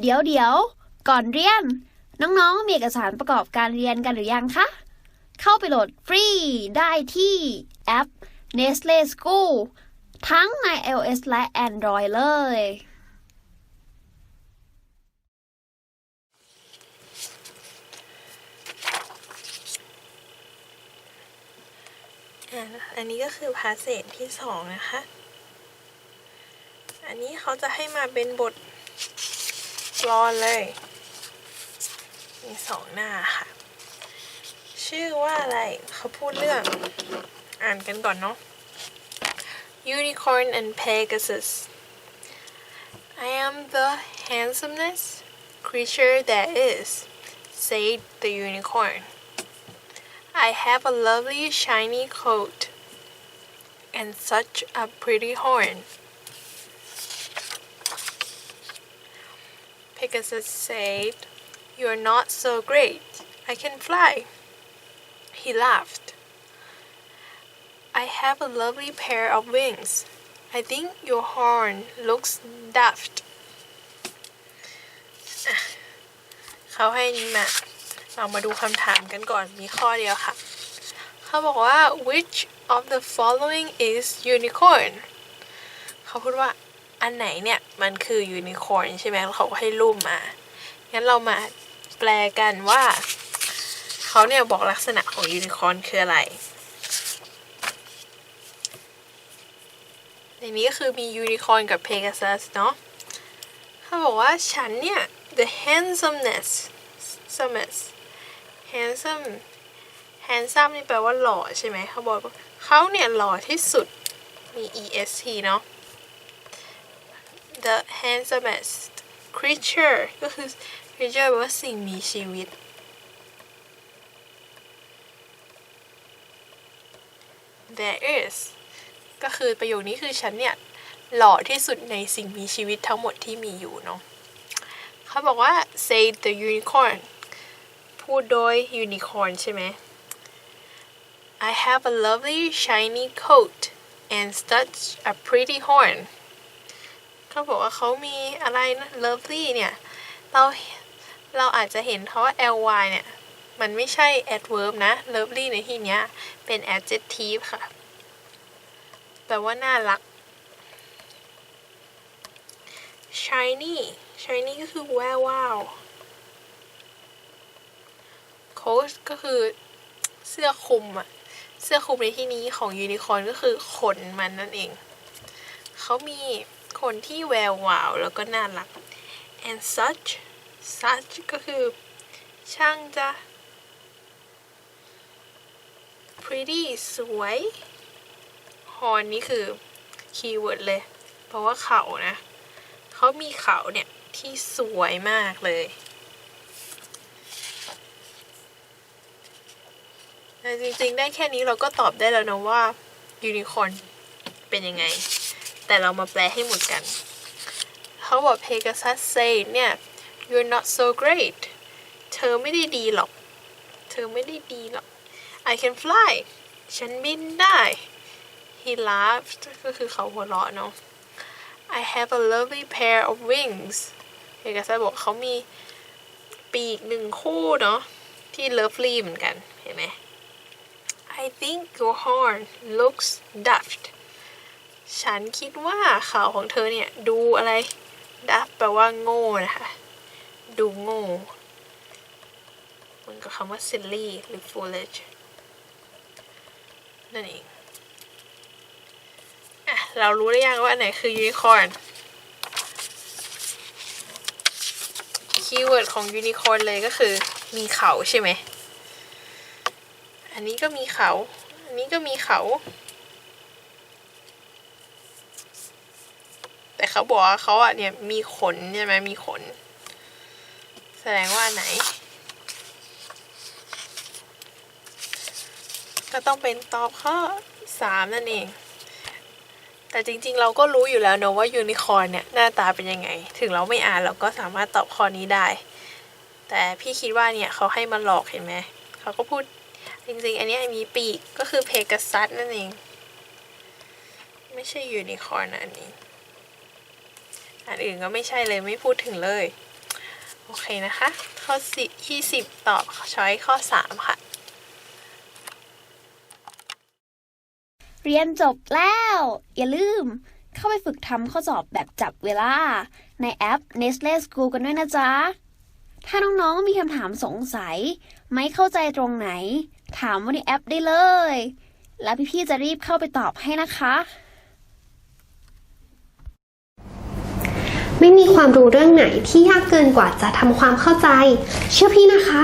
เดี๋ยวเดี๋ยว ก่อนเรียน น้องๆ มีเอกสารประกอบการเรียนกันหรือยังคะ เข้าไปโหลดฟรีได้ที่แอป Nestle School ทั้งใน iOS และ Android เลย อันนี้ก็คือพาเศษที่สองนะคะ อันนี้เขาจะให้มาเป็นบท กลอนเลย มีสองหน้าค่ะ ชื่อว่าอะไร เขาพูดเรื่อง อ่านกันก่อนเนาะ Unicorn and Pegasus I am the handsomest creature that is, said the unicorn. I have a lovely shiny coat and such a pretty horn. Pegasus said, You're not so great. I can fly. He laughed. I have a lovely pair of wings. I think your horn looks daft. อ่ะเขาให้นี้มา เรามาดูคำถามกันก่อน มีข้อเดียวค่ะ เขาบอกว่า which of the following is unicorn เขาพูดว่า อันไหนเนี่ยมันคือ unicorn ใช่ไหมเขาก็ให้รูปมา งั้นเรามาแปลกันว่า เขาเนี่ยบอกลักษณะของ unicorn คืออะไร ในนี้ก็คือมี unicorn กับ pegasus เนาะเขาบอกว่าฉันเนี่ย the handsomest handsomest handsome handsome นี่แปลว่าหล่อใช่ไหมเขาบอกเขาเนี่ยหล่อที่สุดมี est เนาะ the handsomest creature ก็คือ creature แปลว่าสิ่งมีชีวิต there is ก็คือประโยคนี้คือฉันเนี่ยหล่อที่สุดในสิ่งมีชีวิตทั้งหมดที่มีอยู่เนาะเขาบอกว่า say the unicorn พูดโดย unicorn ใช่ไหม I have a lovely shiny coat and such a pretty horn เขาบอกว่าเขามีอะไรนะ lovely เนี่ย เราเราอาจจะเห็นเพราะว่า ly เนี่ย มันไม่ใช่ adverb นะ lovely ในที่เนี้ย เป็น adjective ค่ะแปลว่าน่ารัก shiny shiny ก็คือแวววาว coat ก็คือเสื้อคลุมอะเสื้อคลุมในที่นี้ของยูนิคอร์นก็คือขนมันนั่นเอง เขามี ขนที่แวววาวแล้วก็น่ารัก and such such ก็คือ ช่างจะ pretty สวย horn นี่คือคีย์เวิร์ดเลย เพราะว่าเขานะ เขามีเขาเนี่ย ที่สวยมากเลยแต่จริงๆ ได้แค่นี้เราก็ตอบได้แล้วนะว่ายูนิคอร์นเป็นยังไง แต่เรามาแปลให้หมดกัน เขาบอก Pegasus say เนี่ย you're not so great เธอไม่ได้ดีหรอก เธอไม่ได้ดีหรอก I can fly ฉันบินได้ he laughed ก็คือเขาหัวเราะเนาะ I have a lovely pair of wings เอกสารบอกเขามีปีกหนึ่งคู่เนาะที่ lovely เหมือนกัน เห็นไหม I think your horn looks daft ฉันคิดว่าเขาของเธอเนี่ย ดูอะไร daft แปลว่าโง่นะคะ ดูโง่เหมันกับคำว่า silly หรือ foolish นั่นเองอะเรารู้หรือยังว่าอันไหนคือ unicorn คีย์เวิร์ดของ unicorn เลยก็คือ มีเขาใช่ไหม อันนี้ก็มีเขา อันนี้ก็มีเขา แต่ เขาบอกว่าเขาอะเนี่ยมีขนใช่ไหมมีขน แสดงว่าไหน ก็ต้องเป็นตอบข้อสามนั่นเอง แต่จริงๆเราก็รู้อยู่แล้วเนอะว่ายูนิคอร์นเนี่ยหน้าตาเป็นยังไง ถึงเราไม่อ่านเราก็สามารถตอบข้อนี้ได้ แต่พี่คิดว่าเนี่ยเขาให้มาหลอกเห็นไหมเขาก็พูดจริงๆ อันนี้มีปีกก็คือเพกัสซัสนั่นเอง ไม่ใช่ยูนิคอร์นอันนี้ อันอื่นก็ไม่ใช่เลยไม่พูดถึงเลย โอเคนะคะ ข้อสิที่สิบตอบช้อยข้อสามค่ะ เรียนจบแล้ว อย่าลืมเข้าไปฝึกทำข้อสอบแบบจับเวลา ในแอป Nestle School กันด้วยนะจ๊ะ ถ้าน้องๆ มีคำถามสงสัย ไม่เข้าใจตรงไหน ถามว่าในแอปได้เลย แล้วพี่ๆ จะรีบเข้าไปตอบให้นะคะ ไม่มีความรู้เรื่องไหนที่ยากเกินกว่าจะทำความเข้าใจ เชื่อพี่นะคะ